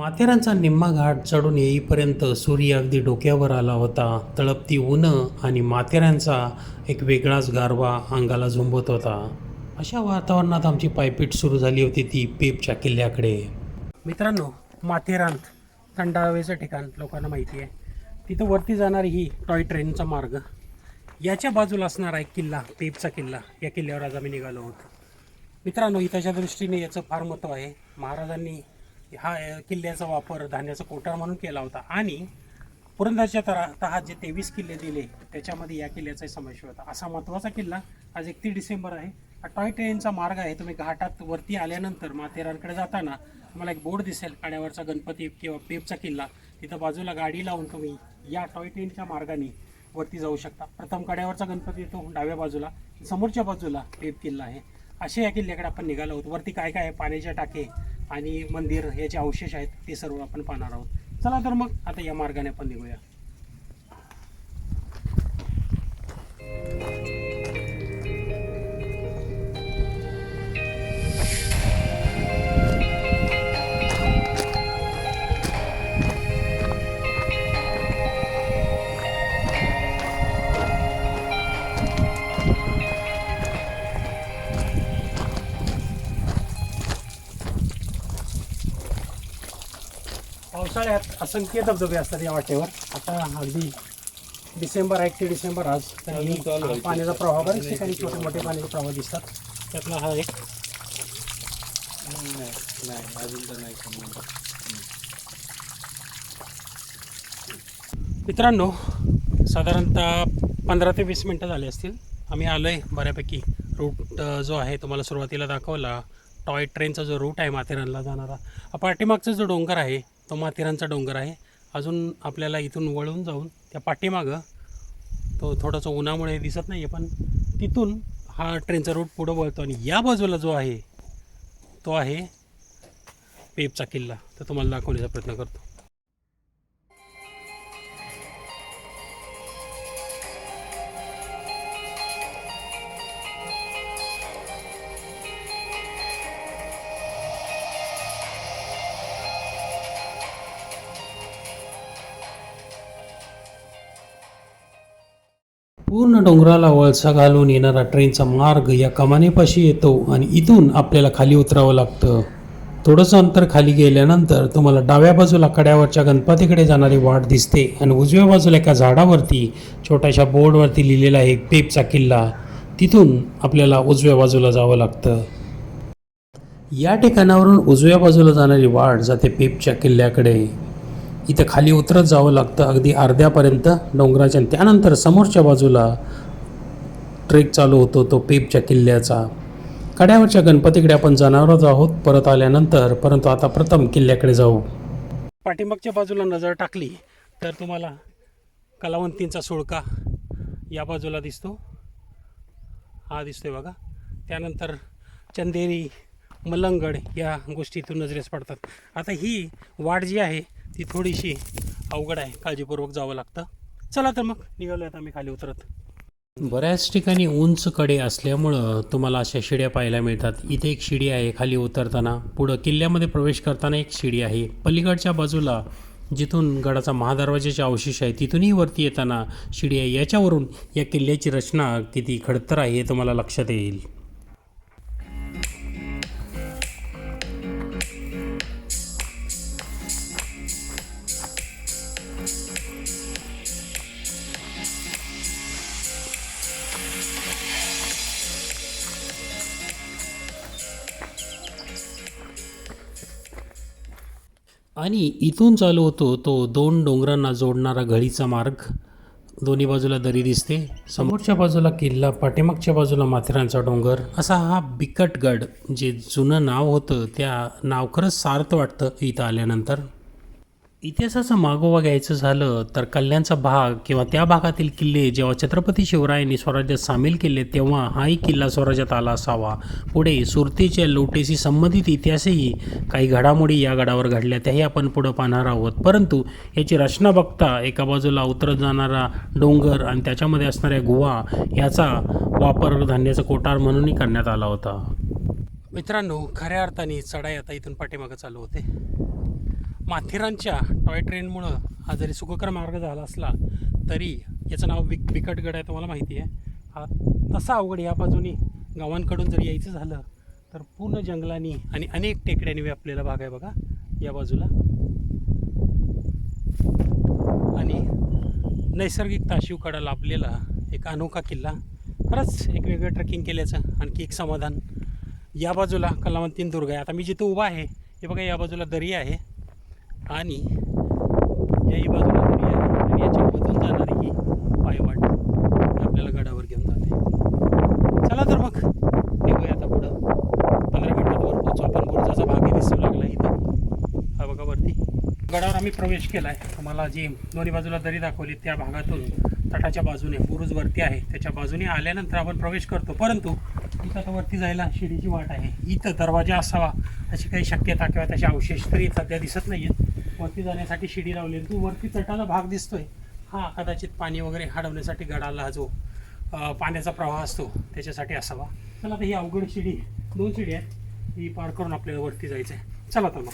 माथेरानचा निम्मा घाट चढून येईपर्यंत सूर्य अगदी डोक्यावर आला होता. तळपती ऊन आणि माथेरानचा एक वेगळाच गारवा अंगाला झुंबत होता. अशा वातावरणात आमची पायपीट सुरू झाली होती ती पेपच्या किल्ल्याकडे. मित्रांनो माथेरान थंड हवेचं ठिकाण लोकांना माहिती आहे. तिथं वरती जाणारी ही टॉय ट्रेनचा मार्ग. याच्या बाजूला असणारा एक किल्ला पेपचा किल्ला या किल्ल्यावर आज आम्ही निघालो होतो. मित्रांनो हिताच्या दृष्टीने याचं फार महत्त्व आहे. महाराजांनी हा किल्ल्याचा वापर धान्याचा कोठार म्हणून केला होता. आणि पुरंदरच्या तरा तहात जे तेवीस किल्ले दिले त्याच्यामध्ये या किल्ल्याचा समावेश होता. असा महत्त्वाचा किल्ला आज एकतीस डिसेंबर आहे. हा टॉय ट्रेनचा मार्ग आहे. तुम्ही घाटात वरती आल्यानंतर माथेरानकडे जाताना तुम्हाला एक बोर्ड दिसेल काड्यावरचा गणपती किंवा पेपचा किल्ला. तिथं बाजूला गाडी लावून तुम्ही या टॉय ट्रेनच्या मार्गाने वरती जाऊ शकता. प्रथम कड्यावरचा गणपती येतो डाव्या बाजूला. समोरच्या बाजूला पेप किल्ला आहे. अशा या किल्ल्याकडे आपण निघालो आहोत. वरती काय काय आहे? पाण्याच्या टाके आणि मंदिर याचे अवशेष आहेत ते सर्व आपण पाहणार आहोत. चला तर मग आता या मार्गाने आपण निघूया. पावसाळ्यात असंख्य धबधबे असतात या वाटेवर. आता अगदी डिसेंबर एक ते डिसेंबर आज तरी पाण्याचा प्रवाह बरेच ठिकाणी छोटे मोठे पाण्याचे प्रवाह दिसतात. त्यातला हा एक. मित्रांनो साधारणतः पंधरा ते वीस मिनटं झाली असतील. आम्ही आलो आहे बऱ्यापैकी रूट जो आहे तुम्हाला सुरुवातीला दाखवला. टॉय ट्रेनचा जो रूट आहे माथेरानला जाणारा. पाठीमागचा जो डोंगर आहे तो माथेरानचा डोंगर आहे. अजून आपल्याला इथून वळून जाऊन त्या पाठीमागं तो थोडंसं उन्हामुळे दिसत नाही आहे पण तिथून हा ट्रेनचा रूट पुढं वळतो आणि या बाजूला जो आहे तो आहे पेपचा किल्ला. तर तुम्हाला दाखवण्याचा प्रयत्न करतो. पूर्ण डोंगराला वळसा घालून येणारा ट्रेनचा मार्ग या कमानेपाशी येतो आणि इथून आपल्याला खाली उतरावं लागतं. थोडंसं अंतर खाली गेल्यानंतर तुम्हाला डाव्या बाजूला कड्यावरच्या गणपतीकडे जाणारी वाट दिसते आणि उजव्या बाजूला एका झाडावरती छोट्याशा बोर्डवरती लिहिलेला आहे पेपचा किल्ला. तिथून आपल्याला उजव्या बाजूला जावं लागतं. या ठिकाणावरून उजव्या बाजूला जाणारी वाट जाते पेपच्या किल्ल्याकडे. इथं खाली उतरत जावं लागतं. अगदी अर्ध्यापर्यंत डोंगराच्या आणि त्यानंतर समोरच्या बाजूला ट्रेक चालू होतो तो पेपच्या किल्ल्याचा. कड्यावरच्या गणपतीकडे आपण जाणारच आहोत. परत आल्यानंतर परंतु आता प्रथम किल्ल्याकडे जाऊ. पाठीमागच्या बाजूला नजर टाकली तर तुम्हाला कलावंतींचा सुळका या बाजूला दिसतो. हा दिसतोय बघा. त्यानंतर चंदेरी मलंगड या गोष्टी इथून नजरेस पडतात. आता ही वाट जी आहे ती थोडीशी अवघड आहे. काळजीपूर्वक जावं लागतं. चला तर मग निघालो आता आम्ही खाली उतरत. बऱ्याच ठिकाणी उंच कडे असल्यामुळं तुम्हाला अशा शिड्या पाहायला मिळतात. इथे एक शिडी आहे खाली उतरताना. पुढं किल्ल्यामध्ये प्रवेश करताना एक शिडी आहे. पलीकडच्या बाजूला जिथून गडाचा महादरवाजाचे अवशेष आहे तिथूनही वरती येताना शिडी आहे. याच्यावरून या किल्ल्याची रचना किती खडतर आहे हे तुम्हाला लक्षात येईल. आणि इथून चालू होतो तो दोन डोंगरांना जोडणारा घडीचा मार्ग. दोन्ही बाजूला दरी दिसते. समोरच्या बाजूला किल्ला पाठीमागच्या बाजूला माथेरानचा डोंगर. असा हा बिकटगड जे जुनं नाव होतं त्या नाव खरंच सार्थ वाटतं इथं आल्यानंतर. इतिहासाचा मागोवा घ्यायचं झालं तर कल्याणचा भाग किंवा त्या भागातील किल्ले जेव्हा छत्रपती शिवरायांनी स्वराज्यात सामील केले तेव्हा हाही किल्ला स्वराज्यात आला असावा. पुढे सुरतेच्या लोटेशी संबंधित इतिहासही काही घडामोडी या गडावर घडल्या त्याही आपण पुढं पाहणार आहोत. परंतु याची रचना बघता एका बाजूला उतरत जाणारा डोंगर आणि त्याच्यामध्ये असणाऱ्या गुहा याचा वापर धान्याचं कोटार म्हणूनही करण्यात आला होता. मित्रांनो खऱ्या अर्थाने चढाई आता इथून पाठीमागं चालू होते. माथेरानच्या टॉय ट्रेनमुळं हा जरी सुखकर मार्ग झाला असला तरी याचं नाव बिक बिकटगड आहे तुम्हाला माहिती आहे. हा तसा अवघड या बाजूनी गावांकडून जर यायचं झालं तर पूर्ण जंगलांनी आणि अनेक टेकड्यांनी व्यापलेला भाग आहे बघा या बाजूला. आणि नैसर्गिक ताशिवकडा लाभलेला एक अनोखा किल्ला. खरंच एक वेगळं ट्रेकिंग केल्याचं आणखी एक समाधान. या बाजूला कलावंतीन दुर्ग आहे. आता मी जिथं उभा आहे हे बघा या बाजूला दरी आहे. आणि याही बाजूला दरी आहे. आणि याच्यामधून जाणारी ही पायवाट आपल्याला गडावर घेऊन जाते. चला तर मग निघूया आता पुढं. पंधरा मिनटात वर पोचू आपण बुरुजाचा भागही दिसू लागला इथं. हा बघा वरती. गडावर आम्ही प्रवेश केला आहे तुम्हाला जी दोन्ही बाजूला दरी दाखवली त्या भागातून तटाच्या बाजूने बुरुज वरती आहे. त्याच्या बाजूने आल्यानंतर आपण प्रवेश करतो. परंतु इथं आता वरती जायला शिडीची वाट आहे. इथं दरवाजा असावा अशी काही शक्यता किंवा त्याचे अवशेष तरी सध्या दिसत नाही आहेत वरती जाण्यासाठी शिडी लावली आहे. तो वरती तटाला भाग दिसतोय. हा कदाचित पाणी वगैरे हडवण्यासाठी गडाला जो पाण्याचा प्रवाह असतो त्याच्यासाठी असावा. चला आता ही अवघड शिडी दोन शिडी आहेत ही पार करून आपल्याला वरती जायचं आहे चला तर मग.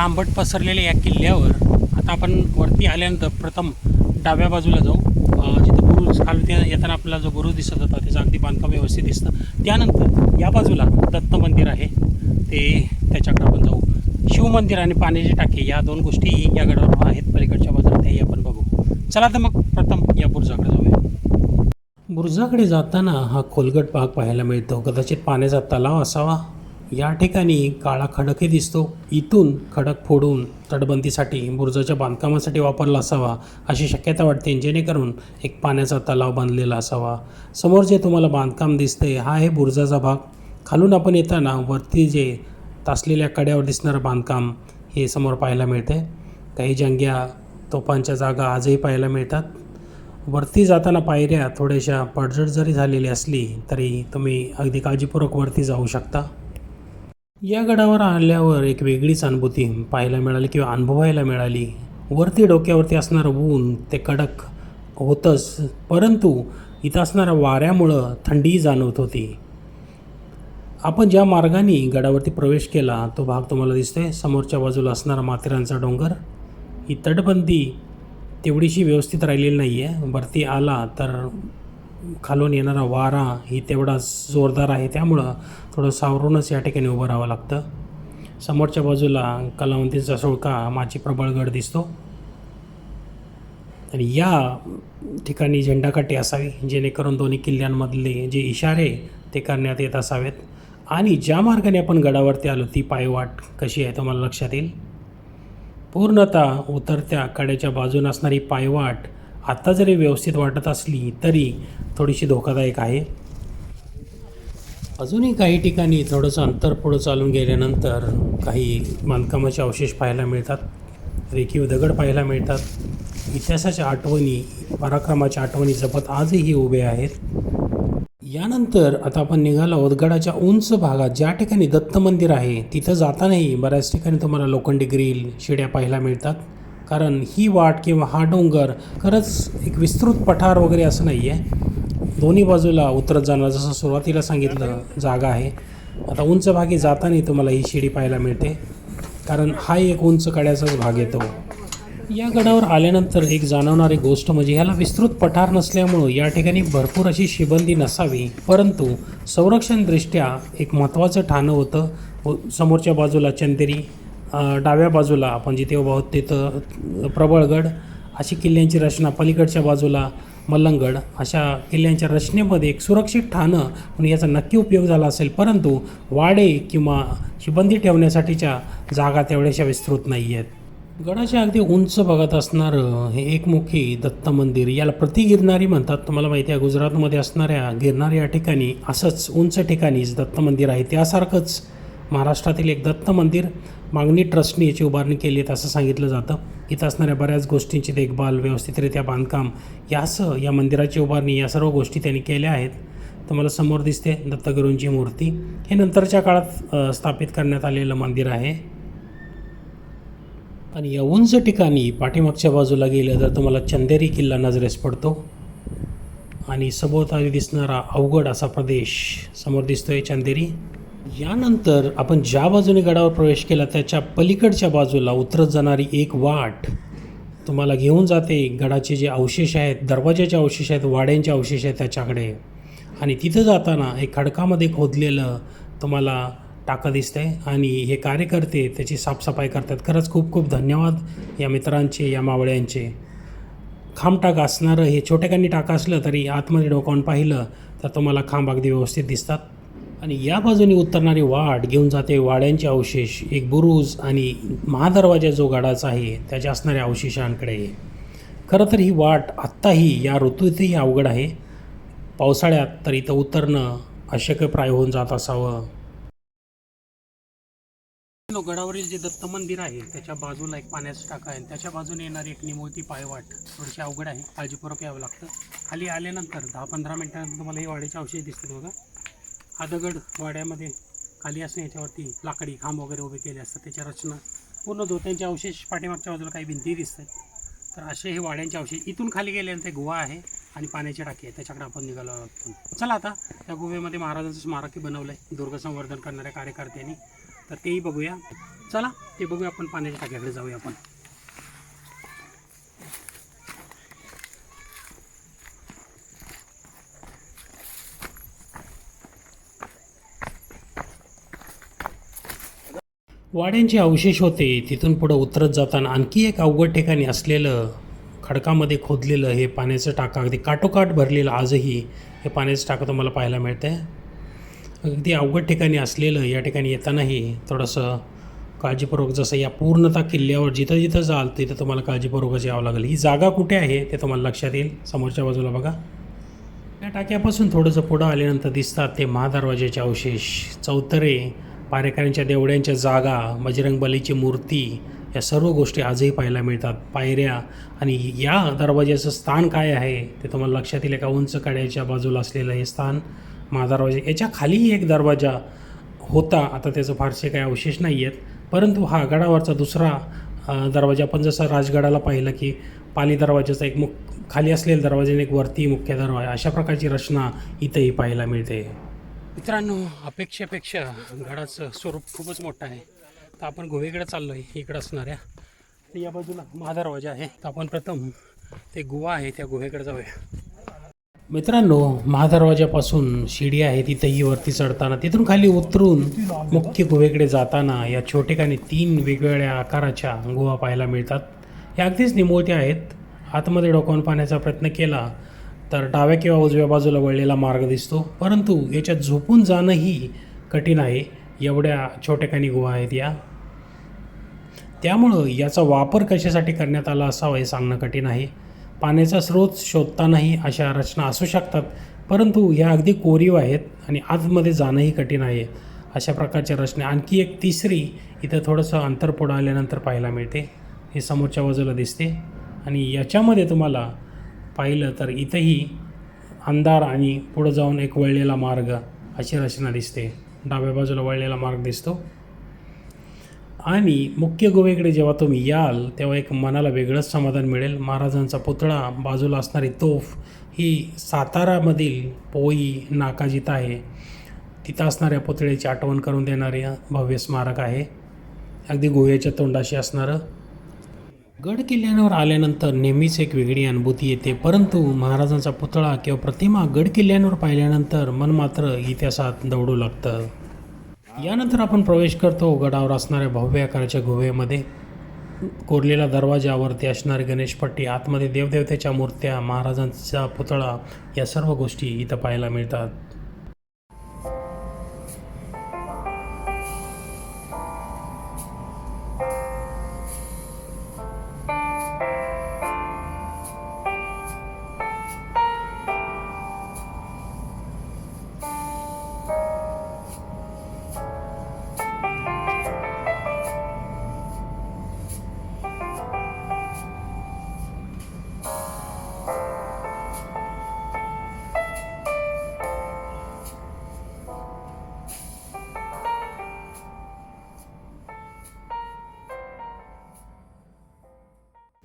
लांबट पसरलेल्या या किल्ल्यावर आता आपण वरती आल्यानंतर प्रथम डाव्या बाजूला जाऊ. जिथं बुरुज खालती येताना आपल्याला जो बुरुज दिसत होता त्याचं अगदी बांधकाम व्यवस्थित दिसतं. त्यानंतर या बाजूला दत्त मंदिर आहे. ते त्याच्याकडे आपण जाऊ. शिवमंदिर आणि पाण्याची टाकी या दोन गोष्टी या गडावर आहेत. पलीकडच्या बाजूला त्याही आपण बघू. चला तर मग प्रथम या बुरुजाकडे जाऊया. बुरुजाकडे जाताना हा खोलगट भाग पाहायला मिळतो. कदाचित पाण्याचा तलाव असावा या ठिकाणी काळा खडकही दिसतो. इथून खडक फोडून तटबंदीसाठी बुरुजाच्या बांधकामासाठी वापरला असावा अशी शक्यता वाटते. जेणेकरून एक पाण्याचा तलाव बांधलेला असावा. समोर जे तुम्हाला बांधकाम दिसते हा आहे बुरुजाचा भाग. खालून आपण येताना वरती जे तासलेल्या कड्यावर दिसणारं बांधकाम हे समोर पाहायला मिळते. काही जंग्या तोफांच्या जागा आजही पाहायला मिळतात. वरती जाताना पायऱ्या थोड्याशा पडझड जरी झालेली असली तरी तुम्ही अगदी काळजीपूर्वक वरती जाऊ शकता. या गडावर आल्यावर एक वेगळीच अनुभूती पाहायला मिळाली किंवा अनुभवायला मिळाली. वरती डोक्यावरती असणारं ऊन ते कडक होतंच परंतु इथं असणाऱ्या वाऱ्यामुळं थंडीही जाणवत होती. आपण ज्या मार्गाने गडावरती प्रवेश केला तो भाग तुम्हाला दिसतोय. समोरच्या बाजूला असणारा माथेरानचा डोंगर. ही तटबंदी तेवढीशी व्यवस्थित राहिलेली नाही आहे वरती आला तर खालून येणारा वारा ही तेवढा जोरदार आहे. त्यामुळं थोडं सावरूनच या ठिकाणी उभं राहावं लागतं. समोरच्या बाजूला कलावंतीचा सुळका माची प्रबळगड दिसतो. आणि या ठिकाणी झेंडाकाठी असावी जेणेकरून दोन्ही किल्ल्यांमधले जे इशारे ते करण्यात येत असावेत. आणि ज्या मार्गाने आपण गडावरती आलो ती पायवाट कशी आहे तुम्हाला लक्षात येईल? पूर्णतः उतरत्या कड्याच्या बाजून असणारी पायवाट आत्ता जरी व्यवस्थित वाटत असली तरी थोडीशी धोकादायक आहे. अजूनही काही ठिकाणी थोडंसं अंतर पुढं चालून गेल्यानंतर काही बांधकामाचे अवशेष पाहायला मिळतात. रेखीव दगड पाहायला मिळतात. इतिहासाच्या आठवणी पराक्रमाच्या आठवणी जपत आजही उभे आहेत. यानंतर आता आपण निघालो आहोत गडाच्या उंच भागात. ज्या ठिकाणी दत्त मंदिर आहे तिथं जातानाही बऱ्याच ठिकाणी तुम्हाला लोखंडी ग्रिल शिड्या पाहायला मिळतात. कारण ही वाट किंवा हा डोंगर खरंच एक विस्तृत पठार वगैरे असं नाही आहे दोन्ही बाजूला उतरत जाणार जसं सुरुवातीला सांगितलं जागा आहे. आता उंच भागी जाताना तुम्हाला ही शिडी पाहायला मिळते. कारण हा एक उंच कड्याचाच भाग येतो या गडावर आल्यानंतर एक जाणवणारी गोष्ट म्हणजे ह्याला विस्तृत पठार नसल्यामुळं या ठिकाणी भरपूर अशी शिबंदी नसावी. परंतु संरक्षणदृष्ट्या एक महत्त्वाचं ठाणं होतं. समोरच्या बाजूला चंदेरी डाव्या बाजूला आपण जिथे उभा आहोत तिथं प्रबळगड अशी किल्ल्यांची रचना पलीकडच्या बाजूला मल्लंगड अशा किल्ल्यांच्या रचनेमध्ये एक सुरक्षित ठाणं म्हणून याचा नक्की उपयोग झाला असेल. परंतु वाडे किंवा शिबंदी ठेवण्यासाठीच्या जागा तेवढ्याशा विस्तृत नाही आहेत गडाच्या अगदी उंच भागात असणारं हे एकमुखी दत्त मंदिर याला प्रतिगिरणारी म्हणतात. तुम्हाला माहिती आहे गुजरातमध्ये असणाऱ्या गिरनार या ठिकाणी असंच उंच ठिकाणीच दत्त मंदिर आहे. त्यासारखंच महाराष्ट्रातील एक दत्त मंदिर मागणी ट्रस्टने याची उभारणी केली आहे असं सांगितलं जातं. इथं असणाऱ्या बऱ्याच गोष्टींची देखभाल व्यवस्थितरित्या बांधकाम यासह या मंदिराची उभारणी या सर्व गोष्टी त्यांनी केल्या आहेत. तुम्हाला समोर दिसते दत्तगुरूंची मूर्ती. हे नंतरच्या काळात स्थापित करण्यात आलेलं मंदिर आहे. आणि या उंच ठिकाणी पाठीमागच्या बाजूला गेलं तर तुम्हाला चंदेरी किल्ला नजरेस पडतो. आणि सभोवताली दिसणारा अवघड असा प्रदेश समोर दिसतोय चंदेरी. यानंतर आपण ज्या बाजूने गडावर प्रवेश केला त्याच्या पलीकडच्या बाजूला उतरत जाणारी एक वाट तुम्हाला घेऊन जाते. गडाचे जे अवशेष आहेत दरवाजाचे अवशेष आहेत वाड्यांचे अवशेष आहेत त्याच्याकडे. आणि तिथं जाताना एक खडकामध्ये खोदलेलं तुम्हाला टाकं दिसतंय आणि हे कार्यकर्ते त्याची साफसफाई करतात. खरंच खूप खूप धन्यवाद या मित्रांचे या मावळ्यांचे. खांबटाक असणारं हे छोट्याकांनी टाकं असलं तरी आतमध्ये डोकावून पाहिलं तर तुम्हाला खांब अगदी व्यवस्थित दिसतात. आणि या बाजूने उतरणारी वाट घेऊन जाते वाड्यांचे अवशेष एक बुरुज आणि महादरवाजा जो गडाचा आहे त्याच्या असणाऱ्या अवशेषांकडे. खरं तर ही वाट आत्ताही या ऋतूतही अवघड आहे. पावसाळ्यात तर इथं उतरणं अशक्यप्राय होऊन जात असावं. गडावरील जे दत्त मंदिर आहे त्याच्या बाजूला एक पाण्याचं टाका आहे आणि त्याच्या बाजूने येणारी एक निमोती पायवाट थोडीशी अवघड आहे. काळजीपूर्वक यावं लागतं. खाली आल्यानंतर दहा पंधरा मिनटानंतर तुम्हाला हे वाड्याचे अवशेष दिसतील बघा. हा दगड वाड्यामध्ये खाली असणे याच्यावरती लाकडी खांब वगैरे उभे केले असतात. त्याच्या रचना पूर्ण धोत्यांचे अवशेष पाठीमागच्या बाजूला काही भिंती दिसतात तर असे हे वाड्यांचे अवशेष इथून खाली गेल्यानंतर एक गुहा आहे आणि पाण्याची टाकी आहे त्याच्याकडे आपण निघालो लागतो चला आता त्या गुहेमध्ये महाराजांचं स्मारकही बनवलं आहे दुर्ग संवर्धन करणाऱ्या कार्यकर्त्यांनी. तर तेही बघूया. चला ते बघूया आपण पाण्याच्या टाक्याकडे जाऊया आपण. वाड्यांचे अवशेष होते. तिथून पुढं उतरत जाताना आणखी एक अवघड ठिकाणी असलेलं खडकामध्ये खोदलेलं हे पाण्याचं टाका अगदी काटोकाट भरलेलं आजही हे पाण्याचं टाकं तुम्हाला पाहायला मिळतं आहे अगदी अवघड ठिकाणी असलेलं या ठिकाणी येतानाही थोडंसं काळजीपूर्वक जसं या पूर्णतः किल्ल्यावर जिथं जिथं जाल तिथं तुम्हाला काळजीपूर्वकच यावं लागेल. ही जागा कुठे आहे ते तुम्हाला लक्षात येईल. समोरच्या बाजूला बघा. या टाक्यापासून थोडंसं पुढं आल्यानंतर दिसतात ते महादरवाज्याचे अवशेष. चौतरे पारेकऱ्यांच्या देवड्यांच्या जागा बजरंगबलीची मूर्ती या सर्व गोष्टी आजही पाहायला मिळतात. पायऱ्या आणि या दरवाज्याचं स्थान काय आहे ते तुम्हाला लक्षात येईल. एका उंच कड्याच्या बाजूला असलेलं हे स्थान महादरवाजा याच्या खालीही एक दरवाजा होता. आता त्याचं फारसे काही अवशेष नाही आहेत परंतु हा गडावरचा दुसरा दरवाजा आपण जसं राजगडाला पाहिलं की पाली दरवाजाचा एक मुख खाली असलेला दरवाज्याने एक वरती मुख्य दरवाजा अशा प्रकारची रचना इथंही पाहायला मिळते. मित्रांनो अपेक्षेपेक्षा गडाचं स्वरूप खूपच मोठं आहे. तर आपण गोवेकडे चाललो आहे इकडं असणाऱ्या. आणि या बाजूला महादरवाजा आहे. तर आपण प्रथम ते गुहा आहे त्या गुहेकडे जाऊया. मित्रांनो महादरवाजापासून शिडी आहे तिथंही वरती चढताना तिथून खाली उतरून मुख्य गुहेकडे जाताना या छोटेखानी तीन वेगवेगळ्या आकाराच्या गुहा पाहायला मिळतात. या अगदीच निमोळत्या आहेत. आतमध्ये डोकावून पाहण्याचा प्रयत्न केला तर डाव्या किंवा उजव्या बाजूला वळलेला मार्ग दिसतो. परंतु याच्यात झोपून जाणंही कठीण आहे. एवढ्या छोट्याखानी गुहा आहेत या. त्यामुळं याचा वापर कशासाठी करण्यात आला असावा हे सांगणं कठीण आहे. पाण्याचा स्रोत शोधतानाही अशा रचना असू शकतात. परंतु ह्या अगदी कोरीव आहेत आणि आतमध्ये जाणंही कठीण आहे. अशा प्रकारच्या रचना आणखी एक तिसरी इथं थोडंसं अंतर पुढं आल्यानंतर पाहायला मिळते. हे समोरच्या बाजूला दिसते. आणि याच्यामध्ये तुम्हाला पाहिलं तर इथंही अंधार आणि पुढं जाऊन एक वळलेला मार्ग अशी रचना दिसते. डाव्या बाजूला वळलेला मार्ग दिसतो. आणि मुख्य गुहेकडे जेव्हा तुम्ही याल तेव्हा एक मनाला वेगळंच समाधान मिळेल. महाराजांचा पुतळा बाजूला असणारी तोफ ही सातारामधील पोई नाकाजीत आहे. तिथं असणाऱ्या पुतळ्याची आठवण करून देणारे भव्य स्मारक आहे. अगदी गोव्याच्या तोंडाशी असणारं गड किल्ल्यावर आल्यानंतर नेहमीच एक वेगळी अनुभूती येते. परंतु महाराजांचा पुतळा किंवा प्रतिमा गड किल्ल्यांवर पाहिल्यानंतर मन मात्र इतिहासात दौडू लागतं. यानंतर आपण प्रवेश करतो गडावर असणाऱ्या भव्य आकाराच्या गुहेमध्ये. कोरलेल्या दरवाजावरती असणारी गणेशपट्टी आतमध्ये देवदेवतेच्या मूर्त्या महाराजांचा पुतळा या सर्व गोष्टी इथं पाहायला मिळतात.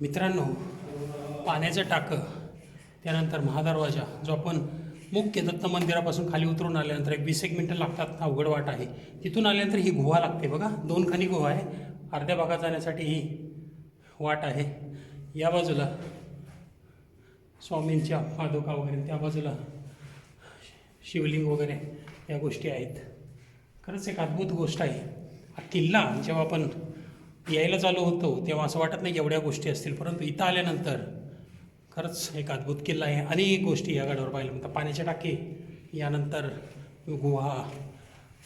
मित्रांनो पाण्याचं टाकं त्यानंतर महादरवाजा जो आपण मुख्य दत्त मंदिरापासून खाली उतरून आल्यानंतर एक वीस एक मिनटं लागतात अवघड वाट आहे. तिथून आल्यानंतर ही गुहा लागते बघा दोन खानी गुहा आहे. अर्ध्या भागात जाण्यासाठी ही वाट आहे. या बाजूला स्वामींच्या पादुका वगैरे त्या बाजूला शिवलिंग वगैरे या गोष्टी आहेत. खरंच एक अद्भुत गोष्ट आहे. हा किल्ला जेव्हा आपण यायला चालू होतो तेव्हा असं वाटत नाही की एवढ्या गोष्टी असतील. परंतु इथं आल्यानंतर खरंच एक अद्भुत किल्ला आहे. अनेक गोष्टी या गडावर पाहिल्या म्हणतात पाण्याचे टाके यानंतर गुहा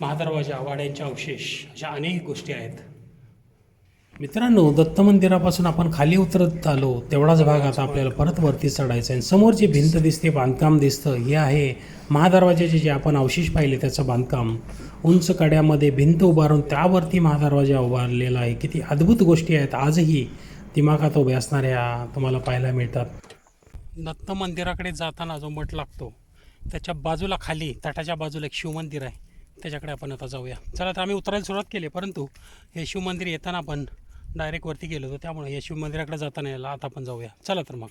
महादरवाजा वाड्यांचे अवशेष अशा अनेक गोष्टी आहेत. मित्रांनो दत्त मंदिरापासून आपण खाली उतरत आलो तेवढाच भाग आता आपल्याला परत वरती चढायचा आहे. समोर जी भिंत दिसते बांधकाम दिसतं हे आहे महादरवाज्याचे जे आपण अवशेष पाहिले त्याचं बांधकाम. उंच कड्यामध्ये भिंत उभारून त्यावरती महादरवाजा उभारलेला आहे. किती अद्भुत गोष्टी आहेत. आजही दिमागात उभ्या असणाऱ्या तुम्हाला पाहायला मिळतात. दत्त मंदिराकडे जाताना जो मठ लागतो त्याच्या बाजूला खाली तटाच्या बाजूला एक शिवमंदिर आहे. त्याच्याकडे आपण आता जाऊया. चला तर आम्ही उतरायला सुरुवात केली परंतु हे शिवमंदिर येताना आपण डायरेक्ट वरती गेलो होतो. त्यामुळे या शिवमंदिराकडे जाताना यायला आता आपण जाऊया. चला तर मग.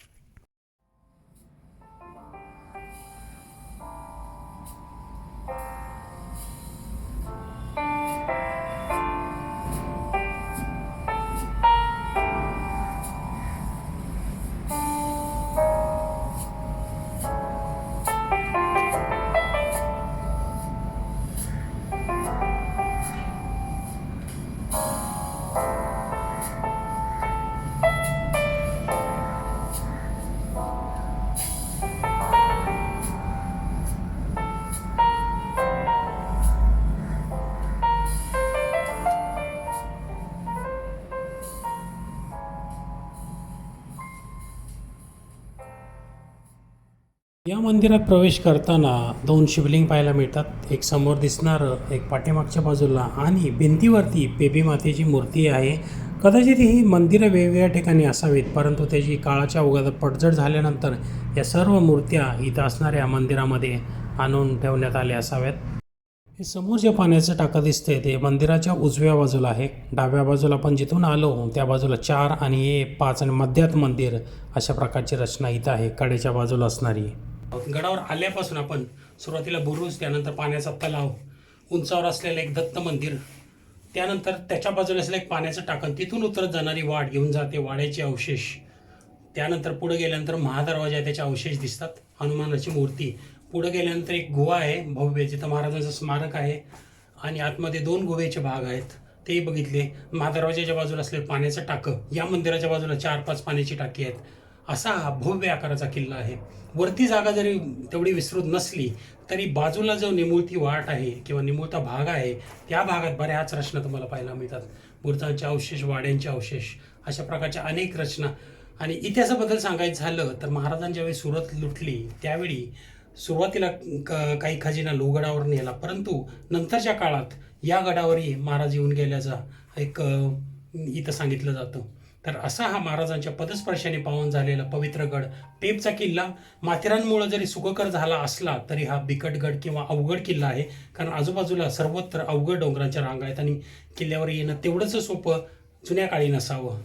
या मंदिरात प्रवेश करताना दोन शिवलिंग पाहायला मिळतात. एक समोर दिसणारं एक पाठीमागच्या बाजूला आणि भिंतीवरती बेबी मातेची मूर्ती आहे. कदाचित ही मंदिरं वेगवेगळ्या ठिकाणी असावीत परंतु त्याची काळाच्या उगात पडझड झाल्यानंतर या सर्व मूर्त्या इथं असणाऱ्या मंदिरामध्ये आणून ठेवण्यात आल्या असाव्यात. हे समोर जे पाण्याचं टाकं दिसते ते मंदिराच्या उजव्या बाजूला आहे. डाव्या बाजूला आपण जिथून आलो त्या बाजूला चार आणि हे पाच आणि मध्यात मंदिर अशा प्रकारची रचना इथं आहे कडेच्या बाजूला असणारी. गडावर आल्यापासून आपण सुरुवातीला बुरुज त्यानंतर पाण्याचा तलाव उंचावर असलेलं एक दत्त मंदिर त्यानंतर त्याच्या बाजूला असलेलं एक पाण्याचं टाकण तिथून उतरत जाणारी वाट घेऊन जाते वाड्याचे अवशेष. त्यानंतर पुढे गेल्यानंतर महादरवाजा आहे त्याचे अवशेष दिसतात हनुमानाची मूर्ती. पुढे गेल्यानंतर एक गुहा आहे भव्य जिथं महाराजांचं स्मारक आहे आणि आतमध्ये दोन गुहेचे भाग आहेत तेही बघितले. महादरवाजाच्या बाजूला असलेलं पाण्याचं टाकं या मंदिराच्या बाजूला चार पाच पाण्याची टाकी आहेत. असा हा भव्य आकाराचा किल्ला आहे. वरती जागा जरी तेवढी विस्तृत नसली तरी बाजूला जो निमुळती वाट आहे किंवा निमुळता भाग आहे त्या भागात बऱ्याच रचना तुम्हाला पाहायला मिळतात. मूर्तांचे अवशेष वाड्यांचे अवशेष अशा प्रकारच्या अनेक रचना. आणि इतिहासाबद्दल सांगायचं झालं तर महाराजांच्या ज्यावेळी सुरत लुटली त्यावेळी सुरुवातीला क- काही खजिना लोहगडावर नेला. परंतु नंतरच्या काळात या गडावरही महाराज येऊन गेल्याचा एक इथं सांगितलं जातं. तर असा हा महाराजांच्या पदस्पर्शाने पावन झालेला पवित्र गड पेपचा किल्ला. माथेरानमुळे जरी सुखकर झाला असला तरी हा बिकट गड किंवा अवघड किल्ला आहे. कारण आजूबाजूला सर्वत्र अवघड डोंगरांच्या रांगा आहेत आणि किल्ल्यावर येणं तेवढंच सोपं जुन्या काळी नसावं.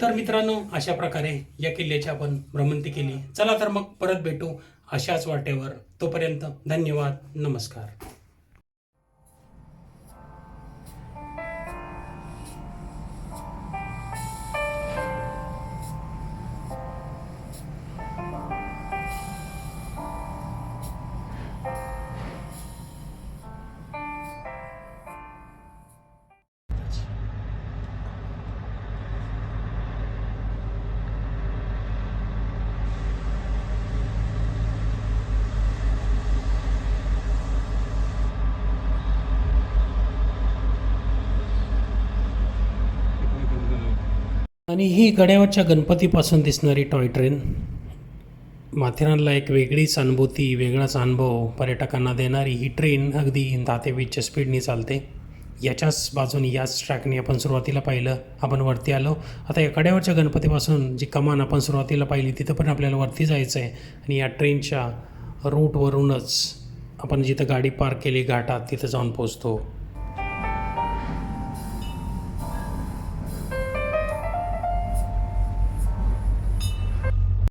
तर मित्रांनो अशा प्रकारे या किल्ल्याची आपण भ्रमंती केली. चला तर मग परत भेटू अशाच वाटेवर. तोपर्यंत धन्यवाद नमस्कार. आणि ही गड्यावरच्या गणपतीपासून दिसणारी टॉय ट्रेन. माथेरानला एक वेगळीच अनुभूती वेगळाच अनुभव पर्यटकांना देणारी ही ट्रेन अगदी दातेवीच्या स्पीडने चालते. याच्याच बाजूने याच ट्रॅकने आपण सुरुवातीला पाहिलं आपण वरती आलो. आता या कड्यावरच्या गणपतीपासून जी कमान आपण सुरुवातीला पाहिली तिथं पण आपल्याला वरती जायचं आहे आणि या ट्रेनच्या रूटवरूनच आपण जिथं गाडी पार्क केली घाटात तिथं जाऊन पोचतो